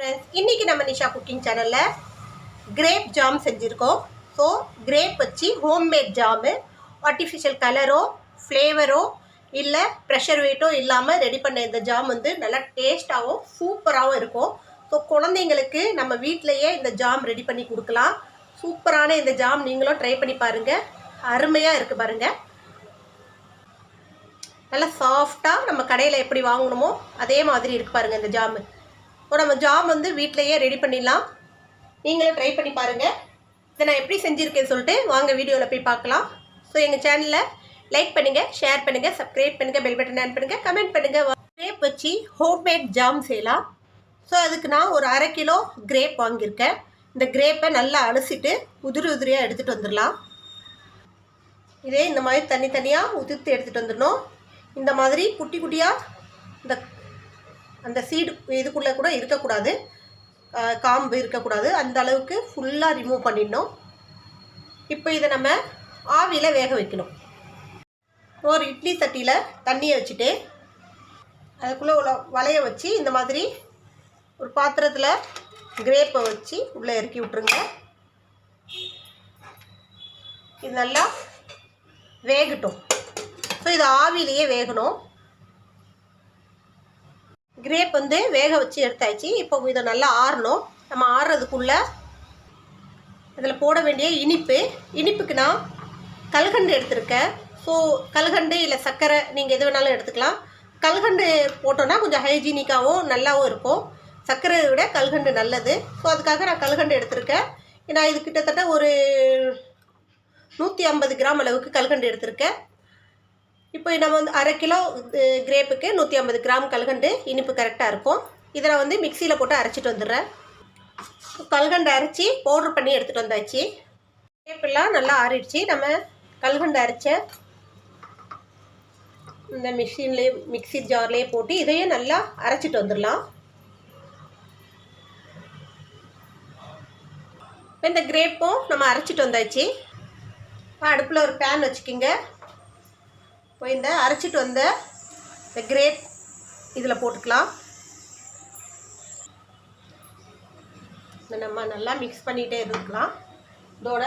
Friends இன்றைக்கி நம்ம Nisha cooking சேனலில் கிரேப் ஜாம் செஞ்சுருக்கோம். ஸோ கிரேப் வச்சு ஹோம்மேட் ஜாமு ஆர்டிஃபிஷியல் கலரோ ஃப்ளேவரோ இல்லை ப்ரெஷர் வெயிட்டோ இல்லாமல் ரெடி பண்ண இந்த ஜாம் வந்து நல்லா டேஸ்ட்டாகவும் சூப்பராகவும் இருக்கும். ஸோ குழந்தைங்களுக்கு நம்ம வீட்டிலையே இந்த ஜாம் ரெடி பண்ணி கொடுக்கலாம். சூப்பரான இந்த ஜாம் நீங்களும் ட்ரை பண்ணி பாருங்கள் அருமையாக இருக்குது பாருங்கள் நல்லா சாஃப்டாக நம்ம கடையில் எப்படி வாங்கணுமோ அதே மாதிரி இருக்கு பாருங்கள் இந்த ஜாமு நம்ம ஜாம் வந்து வீட்டிலையே ரெடி பண்ணிடலாம். நீங்களும் ட்ரை பண்ணி பாருங்கள் இதை நான் எப்படி செஞ்சுருக்கேன்னு சொல்லிட்டு வாங்க வீடியோவில் போய் பார்க்கலாம். ஸோ எங்கள் சேனலில் லைக் பண்ணுங்கள் ஷேர் பண்ணுங்கள் சப்ஸ்கிரைப் பண்ணுங்கள் பெல் பட்டன் ஆன் பண்ணுங்கள் கமெண்ட் பண்ணுங்கள் கிரேப் வச்சு ஹோம்மேட் ஜாம் செய்யலாம். ஸோ அதுக்கு நான் ஒரு அரை கிலோ கிரேப் வாங்கியிருக்கேன். இந்த கிரேப்பை நல்லா அலசிட்டு உதிரி உதிரியாக எடுத்துகிட்டு வந்துடலாம். இதே இந்த மாதிரி தனித்தனியாக உதிர்த்து எடுத்துகிட்டு வந்துடணும். இந்த மாதிரி குட்டி குட்டியாக இந்த அந்த சீடு இதுக்குள்ளே கூட இருக்கக்கூடாது. காம்பு இருக்கக்கூடாது. அந்த அளவுக்கு ஃபுல்லாக ரிமூவ் பண்ணிடணும். இப்போ இதை நம்ம ஆவியில் வேக வைக்கணும். ஒரு இட்லி சட்டியில் தண்ணியை வச்சுட்டு அதுக்குள்ளே உள்ள வச்சு இந்த மாதிரி ஒரு பாத்திரத்தில் கிரேப்பை வச்சு உள்ளே இறக்கி விட்ருங்க இது நல்லா வேகட்டும். ஸோ இது ஆவிலேயே வேகணும். கிரேப் வந்து வேக வச்சு எடுத்தாச்சு. இப்போ இதை நல்லா ஆறணும். நம்ம ஆறுறதுக்குள்ளே இதில் போட வேண்டிய இனிப்பு. இனிப்புக்கு நான் கல்கண்டு எடுத்திருக்கேன். ஸோ கல்கண்டு இல்லை சர்க்கரை நீங்கள் எது வேணாலும் எடுத்துக்கலாம். கல்கண்டு போட்டோன்னா கொஞ்சம் ஹைஜீனிக்காகவும் நல்லாவும் இருக்கும். சர்க்கரையை விட கல்கண்டு நல்லது. ஸோ அதுக்காக நான் கல்கண்டு எடுத்திருக்கேன். நான் இது கிட்டத்தட்ட ஒரு நூற்றி ஐம்பது கிராம் அளவுக்கு கல்கண்டு எடுத்திருக்கேன். இப்போ நம்ம வந்து அரை கிலோ கிரேப்புக்கு நூற்றி ஐம்பது கிராம் கல்கண்டு இனிப்பு கரெக்டாக இருக்கும். இதில் வந்து மிக்சியில் போட்டு அரைச்சிட்டு வந்துடுறேன். கல்கண்டு அரைச்சி பவுட்ரு பண்ணி எடுத்துகிட்டு வந்தாச்சு. கிரேப்பெல்லாம் நல்லா ஆறிடுச்சு. நம்ம கல்கண்டு அரைச்ச இந்த மிஷின்லேயே மிக்ஸி ஜார்லேயே போட்டு இதையும் நல்லா அரைச்சிட்டு வந்துடலாம். இப்போ இந்த கிரேப்பும் நம்ம அரைச்சிட்டு வந்தாச்சு. அடுப்பில் ஒரு பேன் வச்சுக்கிங்க. இப்போ இந்த அரைச்சிட்டு வந்த இந்த கிரேப் இதில் போட்டுக்கலாம். நம்ம நல்லா மிக்ஸ் பண்ணிகிட்டே இருக்கலாம். இதோட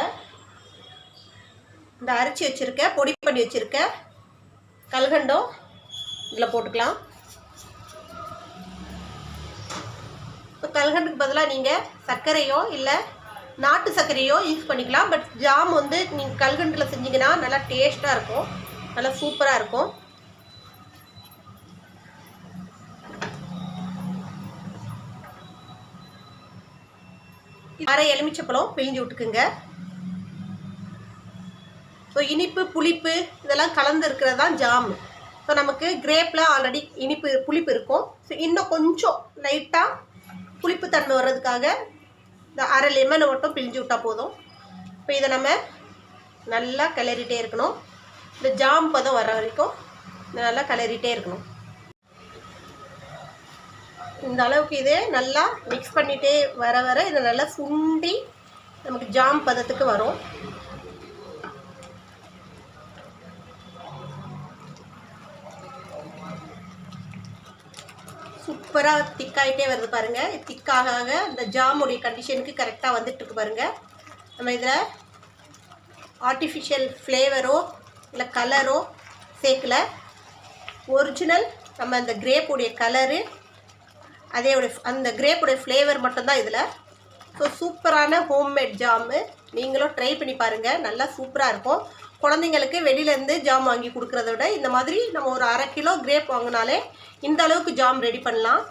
இந்த அரைச்சி வச்சுருக்க பொடி பண்ணி வச்சுருக்க கல்கண்டும் இதில் போட்டுக்கலாம். இப்போ கல்கண்டுக்கு பதிலாக நீங்கள் சர்க்கரையோ இல்லை நாட்டு சர்க்கரையோ யூஸ் பண்ணிக்கலாம். பட் ஜாம் வந்து நீங்கள் கல்கண்டில் செஞ்சிங்கன்னா நல்லா டேஸ்ட்டாக இருக்கும். நல்லா சூப்பராக இருக்கும். அரை எலுமிச்சப்பழம் பிழிஞ்சு விட்டுக்குங்க. ஸோ இனிப்பு புளிப்பு இதெல்லாம் கலந்து இருக்கிறது தான் ஜாம். ஸோ நமக்கு கிரேப்பில் ஆல்ரெடி இனிப்பு புளிப்பு இருக்கும். ஸோ இன்னும் கொஞ்சம் லைட்டாக புளிப்பு தன்மை வர்றதுக்காக இந்த அரை லெமனை மட்டும் பிழிஞ்சு விட்டால் போதும். இப்போ இதை நம்ம நல்லா கிளறிட்டே இருக்கணும். இந்த ஜாம் பதம் வர வரைக்கும் நல்லா கலரிட்டே இருக்கணும். இந்த அளவுக்கு இதே நல்லா மிக்ஸ் பண்ணிகிட்டே வர வர இதை நல்லா சுண்டி நமக்கு ஜாம் பதத்துக்கு வரும். சூப்பராக திக்காகிட்டே வருது பாருங்கள் திக்காக ஆக இந்த ஜாமுடைய கண்டிஷனுக்கு கரெக்டாக வந்துட்டுருக்கு பாருங்கள் நம்ம இதில் ஆர்டிஃபிஷியல் ஃப்ளேவரோ இல்லை கலரோ சேர்க்கல. ஒரிஜினல் நம்ம அந்த கிரேப்புடைய கலரு அதே அந்த கிரேப்புடைய ஃப்ளேவர் மட்டும்தான் இதில். ஸோ சூப்பரான ஹோம்மேட் ஜாமு நீங்களும் ட்ரை பண்ணி பாருங்கள் நல்லா சூப்பராக இருக்கும். குழந்தைங்களுக்கு வெளியிலேருந்து ஜாம் வாங்கி கொடுக்குறத விட இந்த மாதிரி நம்ம ஒரு அரை கிலோ கிரேப் வாங்கினாலே இந்த அளவுக்கு ஜாம் ரெடி பண்ணலாம்.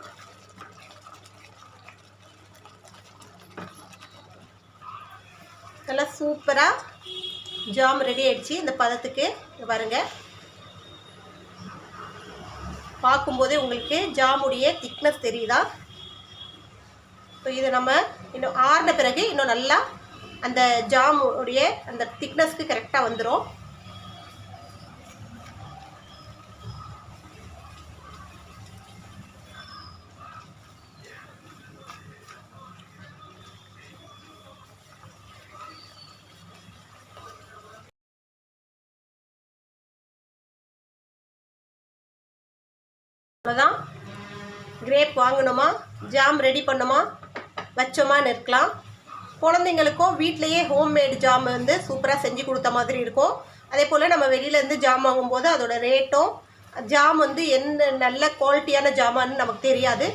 நல்லா சூப்பராக ஜாம் ரெடி ஆகிடுச்சு இந்த பதத்துக்கு வருங்க பாருங்க. பார்க்கும்போதே உங்களுக்கு ஜாமுடைய திக்னஸ் தெரியுதா? இப்போ இதை நம்ம இன்னும் ஆறின பிறகு இன்னும் நல்லா அந்த ஜாமுடைய அந்த திக்னஸ்க்கு கரெக்டாக வந்துடும் அவ்வளோதான் கிரேப் வாங்கணுமா? ஜாம் ரெடி பண்ணுமா? வச்சோமா நிற்கலாம் குழந்தைங்களுக்கும் வீட்லேயே ஹோம்மேட் ஜாம் வந்து சூப்பராக செஞ்சு கொடுத்த மாதிரி இருக்கும். அதே போல் நம்ம வெளியிலேருந்து ஜாம் வாங்கும்போது அதோட ரேட்டும் ஜாம் வந்து என்ன நல்ல குவாலிட்டியான ஜாமான்னு நமக்கு தெரியாது.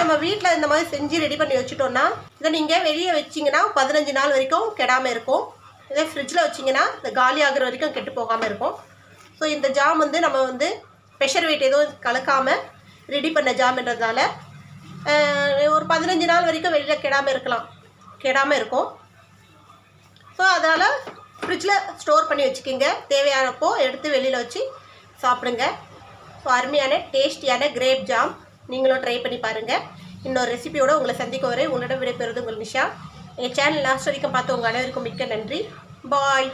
நம்ம வீட்டில் இந்த மாதிரி செஞ்சு ரெடி பண்ணி வச்சுட்டோன்னா இதை நீங்கள் வெளியே வச்சிங்கன்னா பதினஞ்சு நாள் வரைக்கும் கெடாமல் இருக்கும். இதே ஃப்ரிட்ஜில் வச்சிங்கன்னா இந்த காலி ஆகிற வரைக்கும் கெட்டு போகாமல் இருக்கும். ஸோ இந்த ஜாம் வந்து நம்ம வந்து ப்ரெஷர் வெயிட் எதுவும் கலக்காமல் ரெடி பண்ண ஜாம்ன்றதால ஒரு பதினஞ்சு நாள் வரைக்கும் வெளியில் கெடாமல் இருக்கலாம். கெடாமல் இருக்கும். ஸோ அதனால் ஃப்ரிட்ஜில் ஸ்டோர் பண்ணி வச்சுக்கிங்க. தேவையானப்போ எடுத்து வெளியில் வச்சு சாப்பிடுங்க. ஸோ அருமையான டேஸ்டியான கிரேப் ஜாம் நீங்களும் ட்ரை பண்ணி பாருங்கள் இன்னொரு ரெசிபியோடு உங்களை சந்திக்க வரேன். உங்களிடம் விடைபெறுவது உங்கள் நிஷா. எங்கள் சேனல் லாஸ்ட் வரைக்கும் பார்த்து உங்கள் அனைவருக்கும் மிக்க நன்றி. பாய்